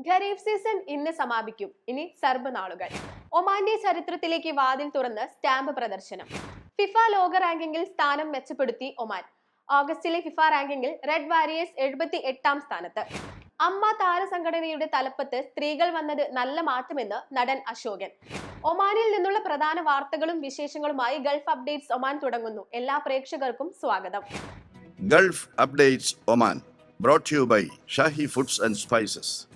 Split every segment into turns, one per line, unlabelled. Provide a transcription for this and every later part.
Kharif season ഇന്ന് സമാപിക്കും. ഇനി സർബ് നാളുകൾ. ഒമാന്റെ ചരിത്രത്തിലേക്ക് വാതിൽ തുറന്ന് സ്റ്റാമ്പ് പ്രദർശനം. ഫിഫ ലോക റാങ്കിങ്ങിൽ സ്ഥാനം മെച്ചപ്പെടുത്തി ഒമാൻ. ഓഗസ്റ്റിലെ ഫിഫ റാങ്കിങ്ങിൽ റെഡ് വാരിയേഴ്സ് എഴുപത്തി എട്ടാം സ്ഥാനത്ത്. അമ്മ താരസംഘടനയുടെ തലപ്പത്ത് സ്ത്രീകൾ വന്നത് നല്ല മാറ്റമെന്ന് നടൻ അശോകൻ. ഒമാനിൽ നിന്നുള്ള പ്രധാന വാർത്തകളും വിശേഷങ്ങളുമായി ഗൾഫ് അപ്ഡേറ്റ്സ് ഒമാൻ തുടങ്ങുന്നു. എല്ലാ പ്രേക്ഷകർക്കും സ്വാഗതം.
Gulf updates Oman brought you by Shahi foods and spices.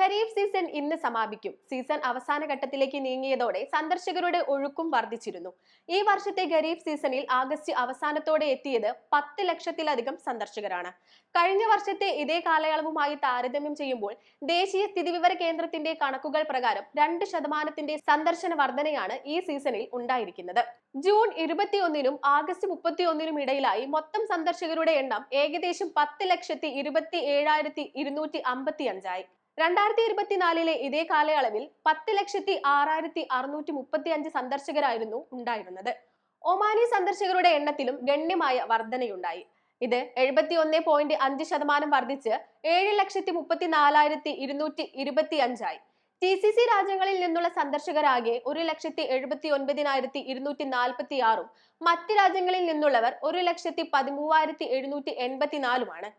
Khareef season ഇന്ന് സമാപിക്കും. സീസൺ അവസാന ഘട്ടത്തിലേക്ക് നീങ്ങിയതോടെ സന്ദർശകരുടെ ഒഴുക്കും വർദ്ധിച്ചിരുന്നു. ഈ വർഷത്തെ ഖരീഫ് സീസണിൽ ആഗസ്റ്റ് അവസാനത്തോടെ എത്തിയത് പത്ത് ലക്ഷത്തിലധികം സന്ദർശകരാണ്. കഴിഞ്ഞ വർഷത്തെ ഇതേ കാലയളവുമായി താരതമ്യം ചെയ്യുമ്പോൾ ദേശീയ സ്ഥിതിവിവര കേന്ദ്രത്തിന്റെ കണക്കുകൾ പ്രകാരം രണ്ട് ശതമാനത്തിന്റെ സന്ദർശന വർധനയാണ് ഈ സീസണിൽ ഉണ്ടായിരിക്കുന്നത്. ജൂൺ ഇരുപത്തിയൊന്നിനും ആഗസ്റ്റ് മുപ്പത്തിയൊന്നിനും ഇടയിലായി മൊത്തം സന്ദർശകരുടെ എണ്ണം ഏകദേശം പത്ത് ലക്ഷത്തി ഇരുപത്തി ഏഴായിരത്തി ഇരുന്നൂറ്റി അമ്പത്തി അഞ്ചായി രണ്ടായിരത്തി ഇരുപത്തിനാലിലെ ഇതേ കാലയളവിൽ പത്ത് ലക്ഷത്തി ആറായിരത്തി അറുന്നൂറ്റി മുപ്പത്തി അഞ്ച് സന്ദർശകരായിരുന്നു ഉണ്ടായിരുന്നത്. ഒമാനി സന്ദർശകരുടെ എണ്ണത്തിലും ഗണ്യമായ വർധനയുണ്ടായി. ഇത് എഴുപത്തി ഒന്ന് പോയിന്റ് അഞ്ച് ശതമാനം വർദ്ധിച്ച് ഏഴ് ലക്ഷത്തി മുപ്പത്തി നാലായിരത്തി ഇരുന്നൂറ്റി ഇരുപത്തി അഞ്ചായി ടി സി സി രാജ്യങ്ങളിൽ നിന്നുള്ള സന്ദർശകരാകെ ഒരു ലക്ഷത്തി എഴുപത്തി ഒൻപതിനായിരത്തി ഇരുന്നൂറ്റി നാൽപ്പത്തി ആറും മറ്റ് രാജ്യങ്ങളിൽ നിന്നുള്ളവർ ഒരു ലക്ഷത്തി പതിമൂവായിരത്തി എഴുന്നൂറ്റി എൺപത്തിനാലുമാണ്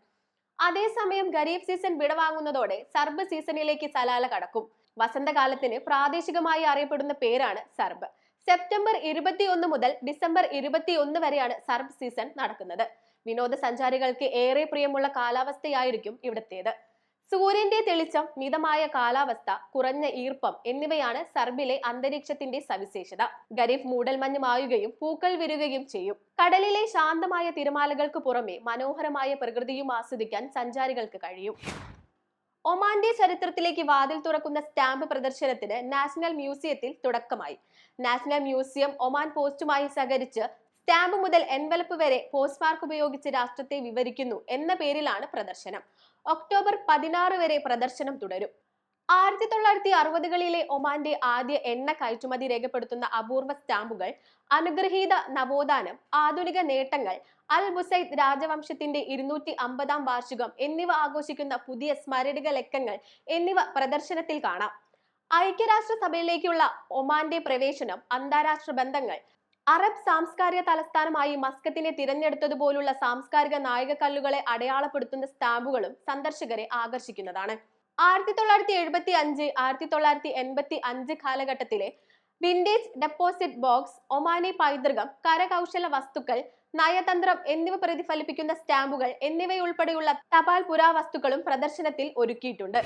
അതേസമയം ഖരീഫ് സീസൺ വിടവാങ്ങുന്നതോടെ സർബ് സീസണിലേക്ക് സലാല കടക്കും. വസന്തകാലത്തിന് പ്രാദേശികമായി അറിയപ്പെടുന്ന പേരാണ് സർബ്. സെപ്റ്റംബർ ഇരുപത്തിയൊന്ന് മുതൽ ഡിസംബർ ഇരുപത്തിയൊന്ന് വരെയാണ് സർബ് സീസൺ നടക്കുന്നത്. വിനോദസഞ്ചാരികൾക്ക് ഏറെ പ്രിയമുള്ള കാലാവസ്ഥയായിരിക്കും ഇവിടത്തേത്. സൂര്യന്റെ തെളിച്ചം മിതമായ കാലാവസ്ഥ കുറഞ്ഞ ഈർപ്പം എന്നിവയാണ് സർബിലെ അന്തരീക്ഷത്തിന്റെ സവിശേഷത. ഖരീഫ് മൂടൽമഞ്ഞ് മായുകയും പൂക്കൾ വിരുകയും ചെയ്യും. കടലിലെ ശാന്തമായ തിരമാലകൾക്ക് പുറമെ മനോഹരമായ പ്രകൃതിയും ആസ്വദിക്കാൻ സഞ്ചാരികൾക്ക് കഴിയും. ഒമാന്റെ ചരിത്രത്തിലേക്ക് വാതിൽ തുറക്കുന്ന സ്റ്റാമ്പ് പ്രദർശനത്തിന് നാഷണൽ മ്യൂസിയത്തിൽ തുടക്കമായി. നാഷണൽ മ്യൂസിയം ഒമാൻ പോസ്റ്റുമായി സഹകരിച്ച് സ്റ്റാമ്പ് മുതൽ എൻവലപ്പ് വരെ പോസ്റ്റ് മാർക്ക് ഉപയോഗിച്ച് രാഷ്ട്രത്തെ വിവരിക്കുന്നു എന്ന പേരിലാണ് പ്രദർശനം. ഒക്ടോബർ പതിനാറ് വരെ പ്രദർശനം തുടരും. ആയിരത്തി തൊള്ളായിരത്തി അറുപതുകളിലെ ഒമാന്റെ ആദ്യ എണ്ണ കയറ്റുമതി രേഖപ്പെടുത്തുന്ന അപൂർവ സ്റ്റാമ്പുകൾ അനുഗ്രഹീത നവോത്ഥാനം ആധുനിക നേട്ടങ്ങൾ അൽ ബുസൈദ് രാജവംശത്തിന്റെ ഇരുന്നൂറ്റി അമ്പതാം വാർഷികം എന്നിവ ആഘോഷിക്കുന്ന പുതിയ സ്മരണിക ലക്കങ്ങൾ എന്നിവ പ്രദർശനത്തിൽ കാണാം. ഐക്യരാഷ്ട്ര സഭയിലേക്കുള്ള ഒമാന്റെ പ്രവേശനം അന്താരാഷ്ട്ര ബന്ധങ്ങൾ അറബ് സാംസ്കാരിക തലസ്ഥാനമായി മസ്കത്തിനെ തിരഞ്ഞെടുത്തതുപോലുള്ള സാംസ്കാരിക നായകക്കല്ലുകളെ അടയാളപ്പെടുത്തുന്ന സ്റ്റാമ്പുകളും സന്ദർശകരെ ആകർഷിക്കുന്നതാണ്. ആയിരത്തി തൊള്ളായിരത്തി എഴുപത്തി അഞ്ച് ആയിരത്തി തൊള്ളായിരത്തി എൺപത്തി അഞ്ച് കാലഘട്ടത്തിലെ വിൻഡേജ് ഡെപ്പോസിറ്റ് ബോക്സ് ഒമാനി പൈതൃകം കരകൗശല വസ്തുക്കൾ നയതന്ത്രം എന്നിവ പ്രതിഫലിപ്പിക്കുന്ന സ്റ്റാമ്പുകൾ എന്നിവയുൾപ്പെടെയുള്ള തപാൽ പുരാവസ്തുക്കളും പ്രദർശനത്തിൽ ഒരുക്കിയിട്ടുണ്ട്.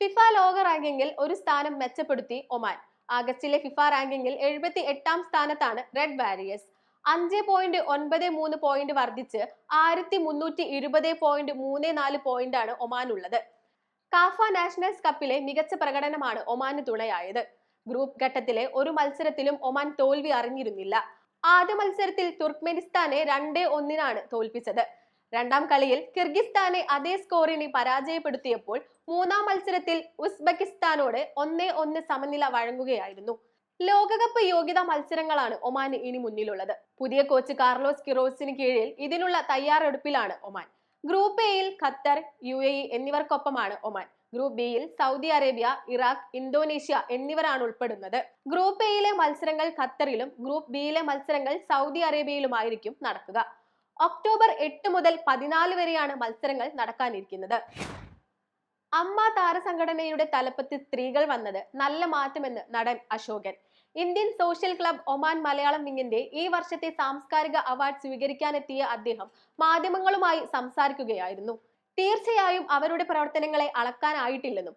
ഫിഫ ലോക റാങ്കിങ്ങിൽ ഒരു സ്ഥാനം മെച്ചപ്പെടുത്തി ഒമാൻ. ആഗസ്റ്റിലെ ഫിഫ റാങ്കിങ്ങിൽ എഴുപത്തി എട്ടാം സ്ഥാനത്താണ് റെഡ് വാരിയേഴ്സ്. അഞ്ച് പോയിന്റ് ഒൻപത് മൂന്ന് പോയിന്റ് വർദ്ധിച്ച് ആയിരത്തി മുന്നൂറ്റി ഇരുപത് പോയിന്റ് മൂന്ന് നാല് പോയിന്റ് ആണ് ഒമാനുള്ളത്. കാഫ നാഷണൽസ് കപ്പിലെ മികച്ച പ്രകടനമാണ് ഒമാന് തുണയായത്. ഗ്രൂപ്പ് ഘട്ടത്തിലെ ഒരു മത്സരത്തിലും ഒമാൻ തോൽവി അറിഞ്ഞിരുന്നില്ല. ആദ്യ മത്സരത്തിൽ തുർക്ക്മെനിസ്ഥാനെ രണ്ട് ഒന്നിനാണ് തോൽപ്പിച്ചത്. രണ്ടാം കളിയിൽ കിർഗിസ്ഥാനെ അതേ സ്കോറിന് പരാജയപ്പെടുത്തിയപ്പോൾ മൂന്നാം മത്സരത്തിൽ ഉസ്ബെക്കിസ്ഥാനോട് ഒന്നേ ഒന്ന് സമനില വഴങ്ങുകയായിരുന്നു. ലോകകപ്പ് യോഗ്യതാ മത്സരങ്ങളാണ് ഒമാൻ ഇനി മുന്നിലുള്ളത്. പുതിയ കോച്ച് കാർലോസ് കിറോസിന് കീഴിൽ ഇതിനുള്ള തയ്യാറെടുപ്പിലാണ് ഒമാൻ. ഗ്രൂപ്പ് എയിൽ ഖത്തർ യു എ ഇ എന്നിവർക്കൊപ്പമാണ് ഒമാൻ. ഗ്രൂപ്പ് ബിയിൽ സൗദി അറേബ്യ ഇറാഖ് ഇന്തോനേഷ്യ എന്നിവരാണ് ഉൾപ്പെടുന്നത്. ഗ്രൂപ്പ് എയിലെ മത്സരങ്ങൾ ഖത്തറിലും ഗ്രൂപ്പ് ബിയിലെ മത്സരങ്ങൾ സൗദി അറേബ്യയിലുമായിരിക്കും നടക്കുക. ഒക്ടോബർ എട്ട് മുതൽ പതിനാല് വരെയാണ് മത്സരങ്ങൾ നടക്കാനിരിക്കുന്നത്. അമ്മ താരസംഘടനയുടെ തലപ്പത്ത് സ്ത്രീകൾ വന്നത് നല്ല മാറ്റമെന്ന് നടൻ Ashokan. Indian social club Oman Malayalam വിങ്ങിന്റെ ഈ വർഷത്തെ സാംസ്കാരിക അവാർഡ് സ്വീകരിക്കാനെത്തിയ അദ്ദേഹം മാധ്യമങ്ങളുമായി സംസാരിക്കുകയായിരുന്നു. തീർച്ചയായും അവരുടെ പ്രവർത്തനങ്ങളെ അളക്കാനായിട്ടില്ലെന്നും